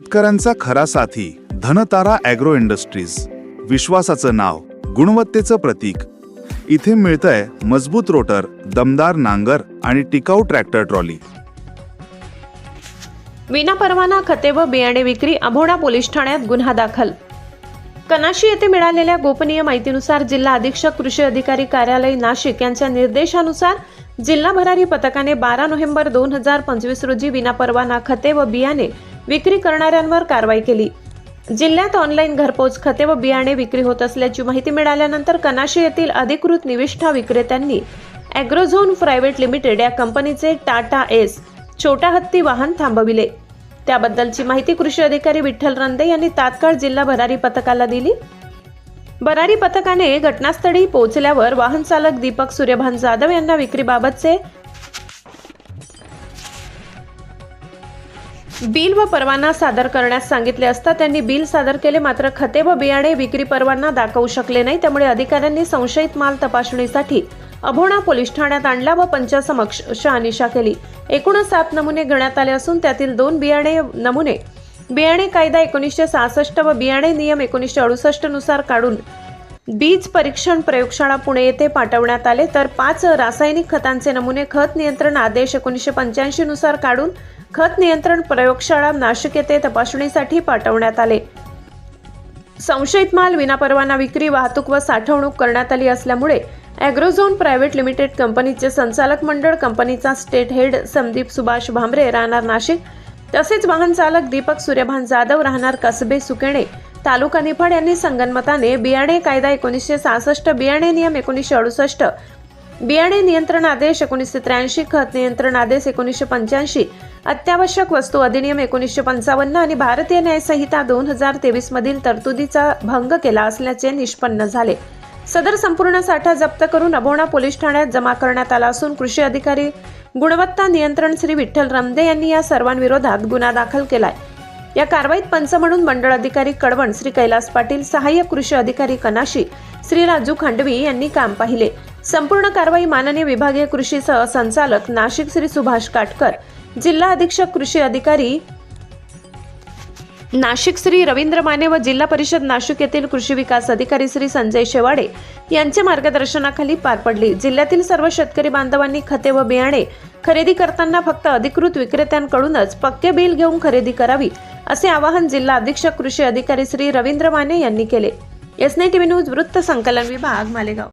शेतकऱ्यांचा खरा साथी धनतारा ॲग्रो इंडस्ट्रीज. विश्वासाचं नाव गुणवत्तेचं प्रतीक. इथे मिळतंय मजबूत रोटर दमदार नांगर आणि टिकाऊ ट्रॅक्टर ट्रॉली. विनापरवाना खते व बियाणे विक्री अभोडा पोलीस ठाण्यात गुन्हा दाखल. कनाशी येथे मिळालेल्या गोपनीय माहितीनुसार जिल्हा अधीक्षक कृषी अधिकारी कार्यालय नाशिक यांच्या निर्देशानुसार जिल्हा भरारी पथकाने बारा नोव्हेंबर दोन हजार पंचवीस रोजी विनापरवाना खते व बियाणे विक्री करणाऱ्यांवर कारवाई केली. जिल्ह्यात ऑनलाईन घरपोच खते व बियाणे विक्री होत असल्याची माहिती मिळाल्यानंतर कनाशी येथील अधिकृत निविष्ठा विक्रेत्यांनी ॲग्रोझोन प्रायव्हेट लिमिटेड या कंपनीचे टाटा एस छोटा हत्ती वाहन थांबविले. त्याबद्दलची माहिती कृषी अधिकारी विठ्ठल रंदे यांनी तात्काळ जिल्हा भरारी पथकाला दिली. भरारी पथकाने घटनास्थळी पोहोचल्यावर वाहन चालक दीपक सूर्यभान जाधव यांना विक्रीबाबतचे बिल व परवाना सादर करण्यास सांगितले असता त्यांनी बिल सादर केले मात्र खते व बियाणे विक्री परवाना दाखवू शकले नाही. त्यामुळे अधिकाऱ्यांनी संशयित माल तपासणीसाठी अभोणा पोलीस ठाण्यात आणला व पंचासमक्ष शहानिशा केली. एकूणच सात नमुने घेण्यात आले असून त्यातील दोन बियाणे नमुने बियाणे कायदा एकोणीसशे सहासष्ट व बियाणे नियम एकोणीसशे अडुसष्टनुसार काढून बीज परीक्षण प्रयोगशाळा पुणे येथे पाठवण्यात आले. तर पाच रासायनिक खतांचे नमुने खत नियंत्रण आदेश एकोणीसशे पंच्याऐंशी नुसार काढून खत नियंत्रण प्रयोगशाळा नाशिक येथे तपासणीसाठी पाठवण्यात आले. संशयित माल विनापरवाना विक्री वाहतूक व साठवणूक करण्यात आली असल्यामुळे ॲग्रोझोन प्रायव्हेट लिमिटेड कंपनीचे संचालक मंडळ कंपनीचा स्टेट हेड संदीप सुभाष भांबरे राहणार नाशिक. तसेच वाहन चालक दीपक सूर्यभान जाधव राहणार कसबे सुकेणे. तालुका निफाड यांनी संगनमताने बियाणे कायदा एकोणीसशे सहासष्ट बियाणे नियम एकोणीसशे अडुसष्ट बियाणे नियंत्रण आदेश एकोणीसशे त्र्याऐंशी खत नियंत्रण आदेश एकोणीसशे पंच्याऐंशी अत्यावश्यक वस्तू अधिनियम एकोणीसशे पंचावन्न आणि भारतीय न्यायसंहिता दोन हजार तेवीस मधील तरतुदीचा भंग केला असल्याचे निष्पन्न झाले. सदर संपूर्ण साठा जप्त करून अभोणा पोलीस ठाण्यात जमा करण्यात आला असून कृषी अधिकारी गुणवत्ता नियंत्रण श्री विठ्ठल रमदे यांनी या सर्वांविरोधात गुन्हा दाखल केलाय. या कारवाईत पंच म्हणून मंडळ अधिकारी कडवण श्री कैलास पाटील सहाय्यक कृषी अधिकारी कनाशी श्री राजू खांडवी यांनी काम पाहिले. संपूर्ण कारवाई माननीय विभागीय कृषी सहसंचालक नाशिक श्री सुभाष काटकर जिल्हा अधीक्षक कृषी अधिकारी नाशिक श्री रवींद्र माने व जिल्हा परिषद नाशिक येथील कृषी विकास अधिकारी श्री संजय शेवाडे यांच्या मार्गदर्शनाखाली पार पडली. जिल्ह्यातील सर्व शेतकरी बांधवांनी खते व बियाणे खरेदी करताना फक्त अधिकृत विक्रेत्यांकडूनच पक्के बिल घेऊन खरेदी करावी असे आवाहन जिल्हा अधीक्षक कृषी अधिकारी श्री रवींद्र माने यांनी केले. एस टीव्ही न्यूज वृत्त संकलन विभाग मालेगाव.